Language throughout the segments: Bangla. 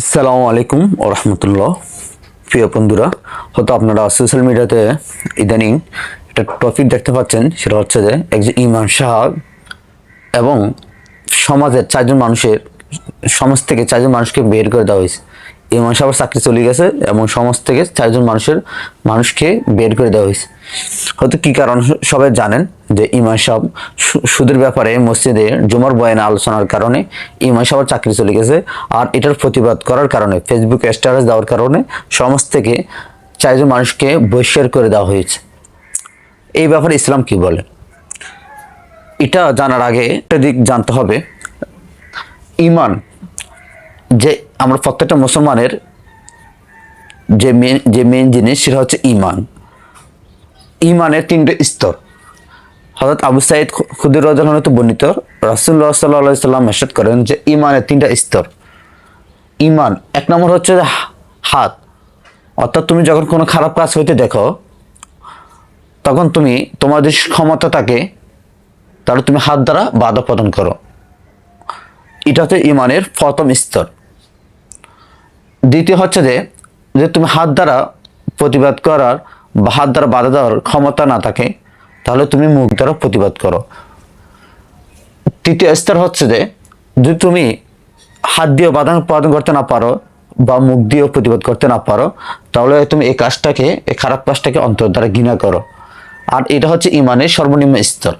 আসসালামু আলাইকুম রহমতুল্লাহ। প্রিয় বন্ধুরা, হয়তো আপনারা সোশ্যাল মিডিয়াতে ইদানিং একটা টপিক দেখতে পাচ্ছেন, সেটা হচ্ছে যে একজন ইমাম সাহেব এবং সমাজের চারজন মানুষের, সমাজ থেকে চারজন মানুষকে বের করে দেওয়া হয়েছে। ইমাম সাহেবের চাকরি চলে গেছে এবং সমাজ থেকে চারজন মানুষের, মানুষকে বের করে দেওয়া হয়েছে। হয়তো কি কারণ সবাই জানেন যে ইমাম সাহেব সুদের ব্যাপারে মসজিদে জুমার বয়ানে আলোচনার কারণে ইমাম সাহেবের চাকরি চলে গেছে। আর এটার প্রতিবাদ করার কারণে ফেসবুক স্ট্যাটাস দেওয়ার কারণে সমাজ থেকে চারজন মানুষকে বহিষ্কার করে দেওয়া হয়েছে। এই ব্যাপারে ইসলাম কি বলে? এটা জানার আগে একটা দিক জানতে হবে। ইমান, যে আমরা প্রত্যেকটা মুসলমানের যে মেন যে মেন জিনিস সেটা হচ্ছে ইমান। ইমানের তিনটে স্তর। হজরত আবু সাইদ খুদির তো বর্ণিত রাসুল্লাহ সাল্লাহ সাল্লাম মেসাদ করেন যে ইমানের তিনটা স্তর। ইমান, এক নম্বর হচ্ছে হাত। অর্থাৎ তুমি যখন কোনো খারাপ কাজ হইতে দেখো, তখন তুমি তোমার যে ক্ষমতা থাকে, তাহলে তুমি হাত দ্বারা বাধা প্রদান করো। এটা হচ্ছে ইমানের প্রথম স্তর। দ্বিতীয় হচ্ছে যে যে তুমি হাত দ্বারা প্রতিবাদ করার হাত দ্বারা বাধা দেওয়ার ক্ষমতা না থাকে, তাহলে তুমি মুখ দ্বারা প্রতিবাদ করো। তৃতীয় স্তর হচ্ছে যে, যদি তুমি হাত দিয়ে বাধা প্রদান করতে না পারো বা মুখ দিয়েও প্রতিবাদ করতে না পারো, তাহলে তুমি এই কাজটাকে, এই খারাপ কাজটাকে অন্তর দ্বারা ঘৃণা করো। আর এটা হচ্ছে ইমানের সর্বনিম্ন স্তর।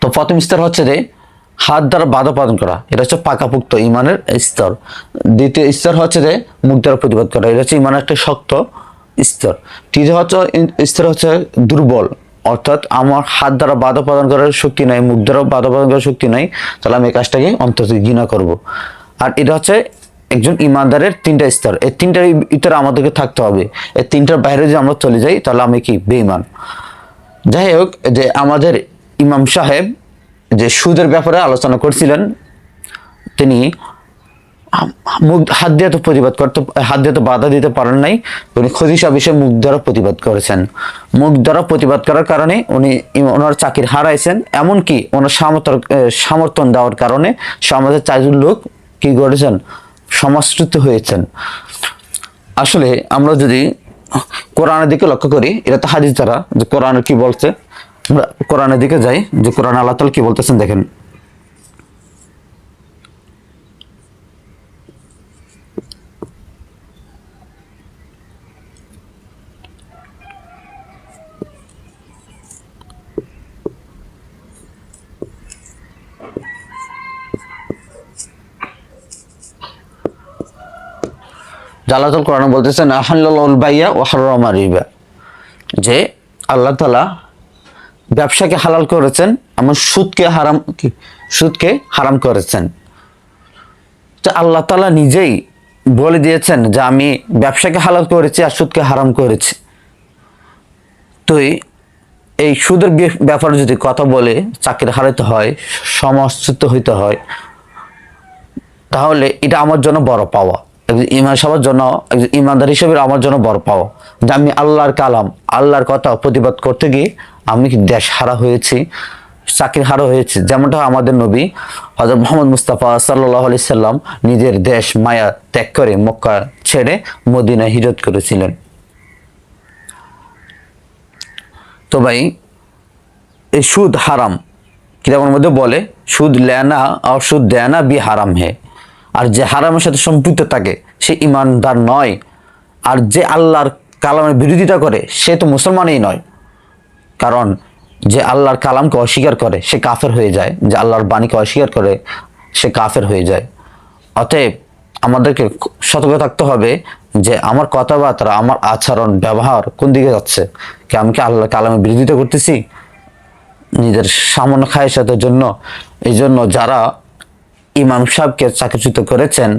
তো প্রথম স্তর হচ্ছে যে, হাত দ্বারা বাধা প্রদান করা। এটা হচ্ছে পাকাপুক্ত ইমানের স্তর। দ্বিতীয় স্তর হচ্ছে যে, মুখ দ্বারা প্রতিবাদ করা। এটা হচ্ছে ইমানের একটা শক্ত স্তর তৃতীয় হচ্ছে স্তর হচ্ছে দুর্বল, অর্থাৎ আমার হাত দ্বারা বাধা প্রদান করার শক্তি নাই, মুখ দ্বারা বাধা প্রদান করার শক্তি নাই, তাহলে আমি এই কাজটাকে অন্তত ঘৃণা করব। আর এটা হচ্ছে একজন ইমানদারের তিনটা স্তর। এই তিনটার ভিতরে আমাদেরকে থাকতে হবে। এই তিনটার বাইরে যদি আমরা চলে যাই, তাহলে আমি কি? বেঈমান। যাই হোক যে আমাদের ইমাম সাহেব যে সুদের ব্যাপারে আলোচনা করছিলেন, তিনি মুখ হাত দিয়ে তো প্রতিবাদ করতে, হাত দিয়ে তো বাধা দিতে পারেন নাই। উনি খদিসা বিষয়ে মুখ দ্বারা প্রতিবাদ করেছেন। মুখ দ্বারা প্রতিবাদ করার কারণে উনি ওনার চাকরি হারাইছেন। এমনকি ওনার সামর্থ্য সমর্থন দেওয়ার কারণে সমাজের চারজন লোক কি করেছেন? সমাজচ্যুত হয়েছেন। আসলে আমরা যদি কোরআনের দিকে লক্ষ্য করি, এটা তো হাদিস দ্বারা যে কোরআনে কি বলছে? আমরা কোরআনের দিকে যাই, যে কোরআন আল্লাহ তাআলা কি বলতেছেন দেখেন। জালাতুল কোরআন বলতেছেন আহাল্লাল বাইয়া ও হারামা রিবা। যে আল্লাহ তালা ব্যবসাকে হালাল করেছেন, এমন সুদকে হারাম সুদকে হারাম করেছেন। তো আল্লাহ তালা নিজেই বলে দিয়েছেন যে, আমি ব্যবসাকে হালাল করেছি আর সুদকে হারাম করেছি। তুই এই- সুদের ব্যাপারে যদি কথা বলে চাকরি হারাতে হয় সমাজচ্যুত হইতে হয়, তাহলে এটা আমার জন্য বড় পাওয়া। একজন ইমান সবার জন্য, একজন ইমানদার হিসেবে আমার জন্য বড় পাও। যে আমি আল্লাহর কালাম, আল্লাহর কথা প্রতিবাদ করতে গিয়ে আমি দেশ হারা হয়েছি, চাকরি হারা হয়েছে। যেমনটা আমাদের নবী হজরত মোহাম্মদ মুস্তাফা সাল্লাহ আলি সাল্লাম নিজের দেশ মায়া ত্যাগ করে মক্কা ছেড়ে মদিনা হিজরত করেছিলেন। তো ভাই, এই সুদ হারাম। কিতাবের মধ্যে বলে, সুদ লেনা আর সুদ দেনা বি হারাম হে। আর যে হারামের সাথে সম্পৃক্ত থাকে, সে ইমানদার নয়। আর যে আল্লাহর কালামের বিরোধিতা করে, সে তো মুসলমানই নয়। কারণ যে আল্লাহর কালামকে অস্বীকার করে, সে কাফের হয়ে যায়। যে আল্লাহর বাণীকে অস্বীকার করে, সে কাফের হয়ে যায়। অতএব আমাদেরকে সতর্ক থাকতে হবে যে আমার কথাবার্তা, আমার আচরণ, ব্যবহার কোন দিকে যাচ্ছে? কি আমি কি আল্লাহর কালামের বিরোধিতা করতেছি? নিজের সামান্য খায়ের সাথে জন্য, এই জন্য যারা ইমাম সাহেবকে চাকরিচ্যুত করেছেন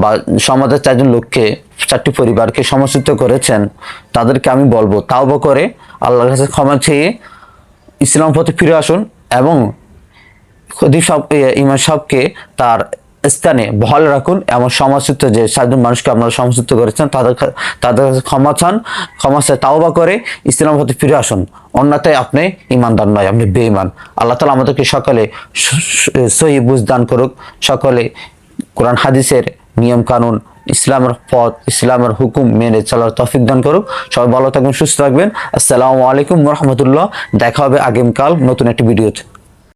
বা সমাজের চারজন লোককে, চারটি পরিবারকে সমাজচ্যুত করেছেন, তাদেরকে আমি বলব তাও করে, আল্লাহর কাছে ক্ষমা চেয়ে ইসলাম পথে ফিরে আসুন এবং খদি সাহ ইমাম সাহেবকে তার স্থানে বহাল রাখুন এমন সমাজচ্যুত যে সাতজন মানুষকে আপনারা সমাজচ্যুত করেছেন, তাদের তাদের ক্ষমা চান, ক্ষমা চায় তাও বা করে ইসলাম পথে ফিরে আসুন। অন্যথায় আপনি ইমানদার নয়, আপনি বেঈমান। আল্লাহ তালা আমাদেরকে সকালে সহি বুঝ দান করুক, সকলে কোরআন, হাদিসের নিয়ম কানুন, ইসলামের পথ, ইসলামের হুকুম মেনে চলার তফিক দান করুক। সবাই ভালো থাকবেন, সুস্থ থাকবেন। আসসালামু আলাইকুম রহমতুল্লাহ। দেখা হবে আগামীকাল নতুন একটি ভিডিওতে।